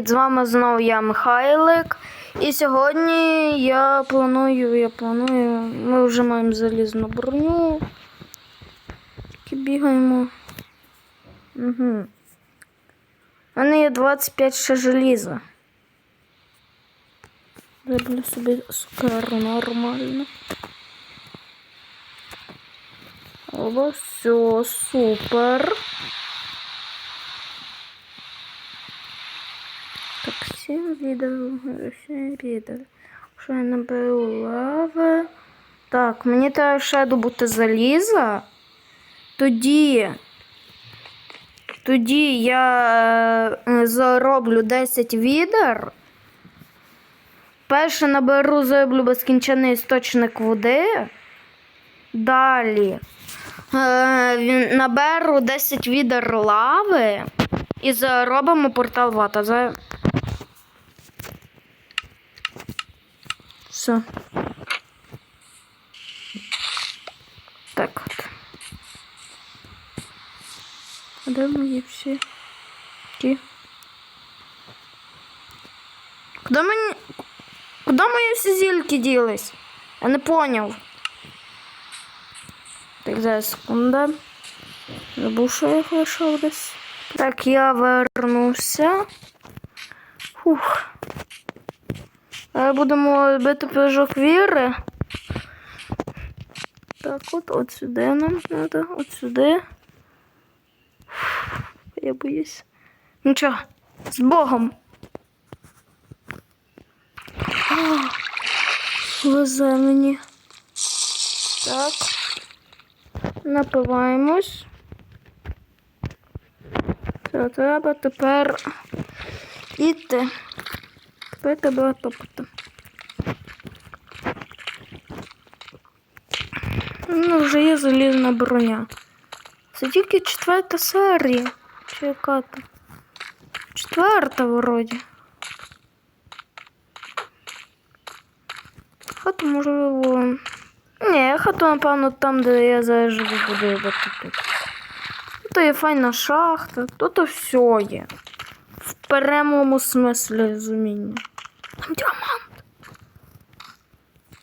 З вами знову я Михайлик. І сьогодні я планую, я планую, ми вже маємо залізну броню. Тільки бігаємо. Угу. У мене є 25 ще желіза. Зроблю собі сукеру нормально. О, все, супер. Так, всім відео, всім відео. Що я наберу лави. Так, мені треба ще добути заліза. Тоді. Тоді я е, зароблю 10 відер. Перше наберу, зроблю безкінчений істочник води. Далі. Е, наберу 10 відер лави і заробимо портал вата. Все. Так от. А де мої всі? Ті? Куди мені. Куди мої всі зільки ділись? Я не поняв. Так, зараз секунда. Забув, що я лишав десь. Так, я вернувся. Фух. Зараз будемо бити прыжок віри. Так, от, от сюди нам треба, от сюди. Я боюсь. Ну Нічого, з Богом. Везе мені. Так. Напиваємось. Все, треба тепер іти. Тепер треба топати. Ну, вже є залізна броня. Це тільки четверта серія. Чи яка там? Четверта вроді. Хату можливо. Ні, хату, напевно, там, де я зараз живу, буду я тут. Тут є файна шахта, тут все є. В прямому смислі розуміння. Там діамант.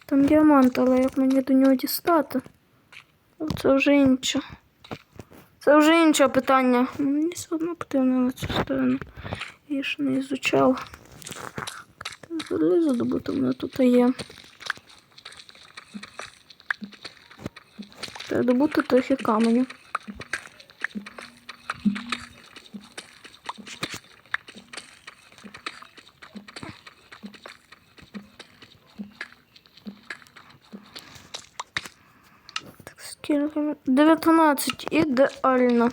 Там діамант, але як мені до нього дістати? Це вже інше. Це вже інше питання. Мені все одно потрібно на цю сторону. Я ще не ізучав. Залізо добути мене тут є. Треба добути трохи каменю. Так, скільки? 19. Ідеально.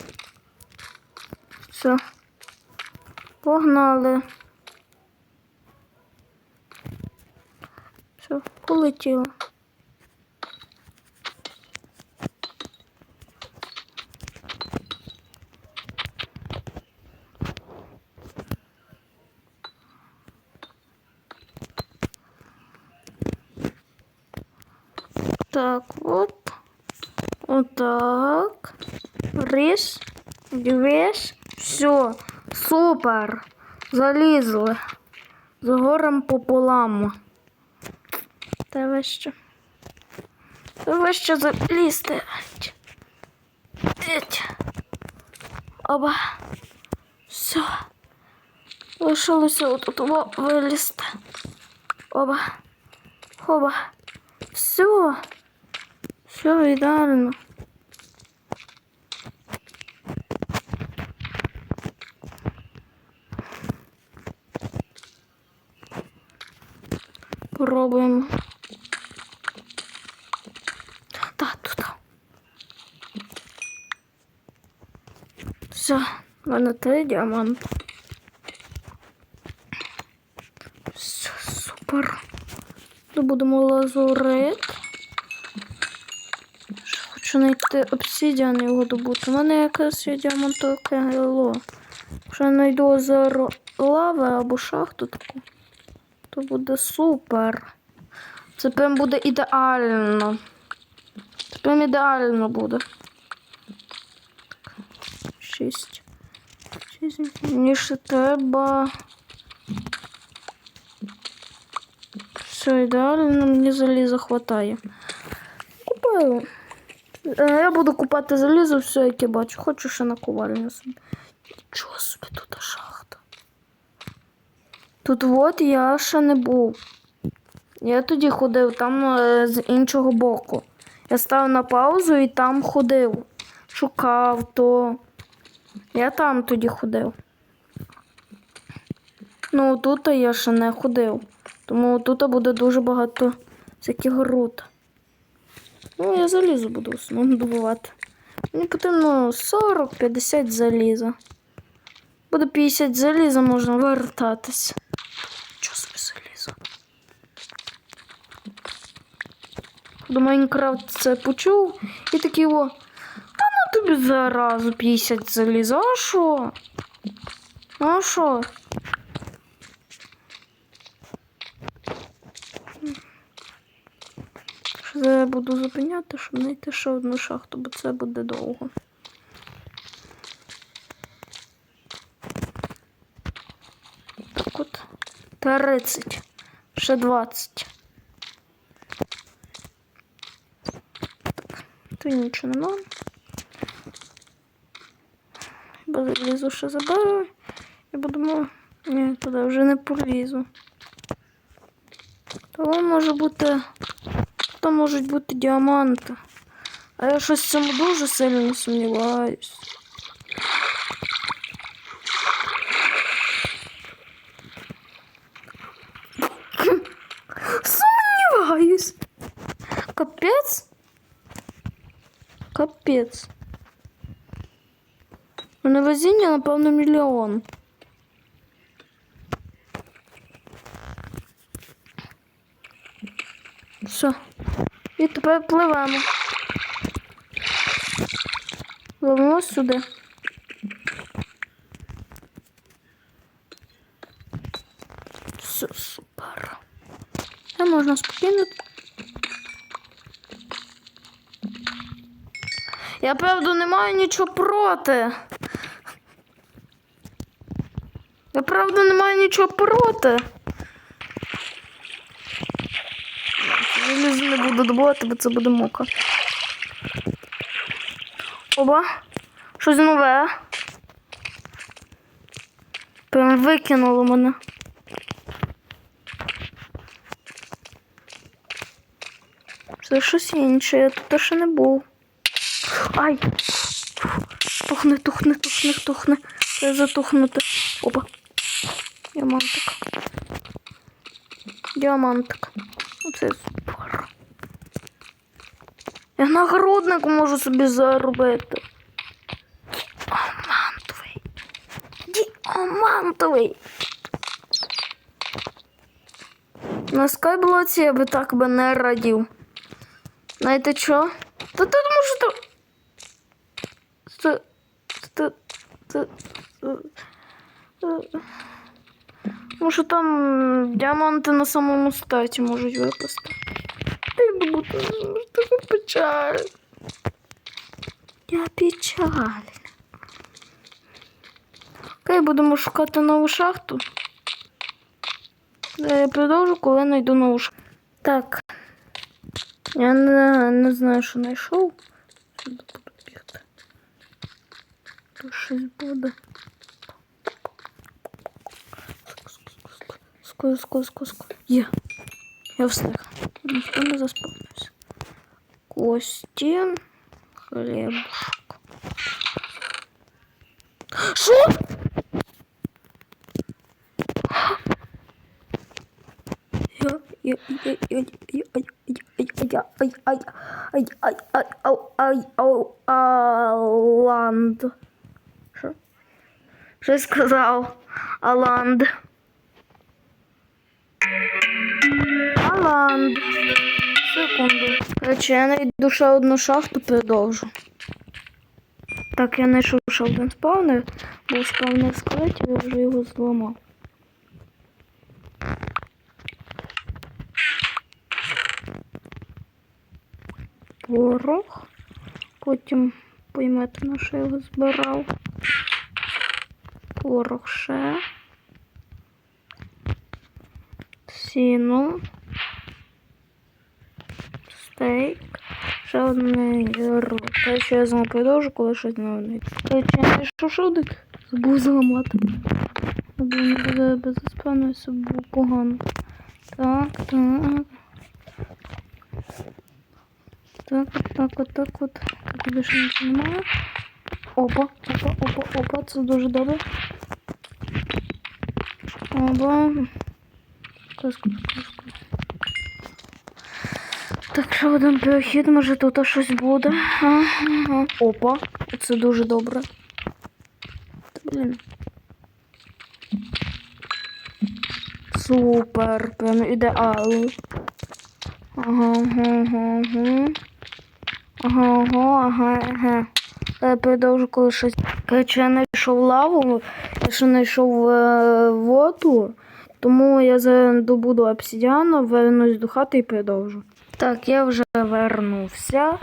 Все. Погнали. Все, полетіло. Так, от. Отак. Рис. Дивись. Все. Супер. Залізли. З горем пополам. Та вище. Та вище залізти. Еть. Оба. Все. Лишилося отут вилізти. Оба. Оба. Все. Все ідеально. Пробуємо. Так, тут. Все, в мене три діаманти. Все, супер. Добудемо лазурит. Хочу знайти обсидіан і його добути. У мене якраз є діамантове кегело. Якщо я знайду озеро лави або шахту таку, це буде супер. Це прям буде ідеально. Це прям ідеально буде. Шість. Шість. Мені ще треба. Все ідеально, мені заліза хватає. Купаю. Е, я буду купати залізо, все, яке бачу. Хочу ще на ковальню собі. Тут от я ще не був. Я тоді ходив там е, з іншого боку. Я став на паузу і там ходив. Шукав то. Я там тоді ходив. Ну, тут я ще не ходив. Тому тут буде дуже багато всяких руд. Ну, я залізо буду в основному добувати. Мені потрібно 40-50 заліза. Буде 50 заліза, можна вертатись. Чого собі залізо? До Майнкрафт це почув і такий о. Та ну тобі заразу 50 заліза, а що? А? Що я буду зупиняти, щоб знайти ще одну шахту, бо це буде довго. Так от. 30. Ще 20. Тут нічого нема. Бо залізу ще заберу. І будемо. Ні, туди вже не полізу. Того може бути. То можуть бути діаманти. А я щось в цьому дуже сильно сумніваюсь. Сомневаюсь. Капец. Капец. На везіння, напевно, мільйон. Все. І тепер пливемо. Пливемо сюди. Все, супер. Це можна спокійно. Я правда не маю нічого проти. Я правда не маю нічого проти. Залізо не буду добувати, бо це буде мука. Оба. Щось нове. Прям викинуло мене. Це щось інше, я тут ще не був. Ай! Тухне, тухне, тухне, тухне. Треба затухнути. Опа. Діамантик. Діамантик. Оце супер. Я нагрудник можу собі заробити. Діамантовий. Діамантовий. На скайблоці я би так би не радів. Знаєте що? Та тут може то. Це. Це. Це. це- Може там діаманти на самому статі можуть випасти. Та й така печаль. Я печаль. Окей, будемо шукати нову шахту. Е, Я продовжу, коли знайду нову шахту. Так. Я не, не знаю, що знайшов. Сюди буду бігти. Тут щось буде. Ску, ску, ску, ску. Є. Я встиг. Ніхто не заспавнився. Кості. Хлібушок. Що? Я, я, я, я, я, я, ай, ай, ай, ай, ай, ау, ай, ау, Аланд. Що? Що сказав? Аланд. Аланд. Секунду. Короче, я знайду ще одну шахту, продовжу. Так, я знайшов ще один спавнер, був спавнер скелетів, я вже його зламав. Порох. Потім поймете, на що я його збирав. Порох ще. Сіно. Стейк. Ще одне яро. Те, що я знову продовжу, коли щось не одне. Короче, шудик. Забув зламати. Бо не буде без спавну, це було погано. Так, так. Так, от, так, от, так, от. Тут більше нічого немає. Опа, опа, опа, опа, це дуже добре. Опа. Каску, каску. Так, що один перехід, може тут щось буде. Ага. Опа, це дуже добре. Та, блін. Супер, прям ідеально. Ага, ага, ага, ага. Ага, ага, ага, ага. Я продовжу коли щось. Короче, я знайшов лаву, ще знайшов е, воду, тому я добуду обсидіану, вернусь до хати і продовжу. Так, я вже вернувся.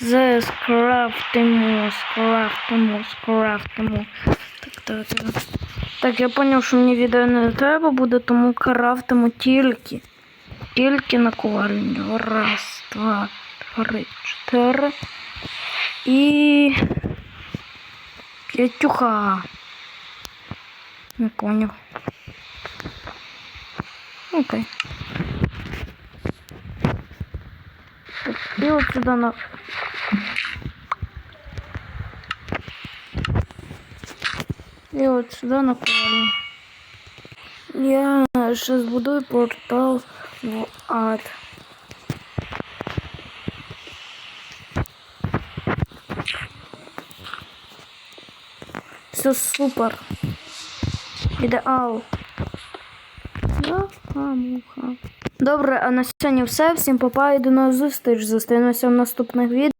Зараз скрафтимо, скрафтимо, скрафтимо. Так, так, так. Так, я зрозумів, що мені відео не треба буде, тому крафтимо тільки. Тільки на ковальню. Раз, два, три, чотири. І. П'ятюха. Не понял. Окей. Так, і от сюди на. І от сюди на ковальню. Я ще збудую портал в ад. Все супер. Ідеал. Добре, а на сьогодні все. Всім папа і до нас зустріч. Зустрінемося в наступних відео.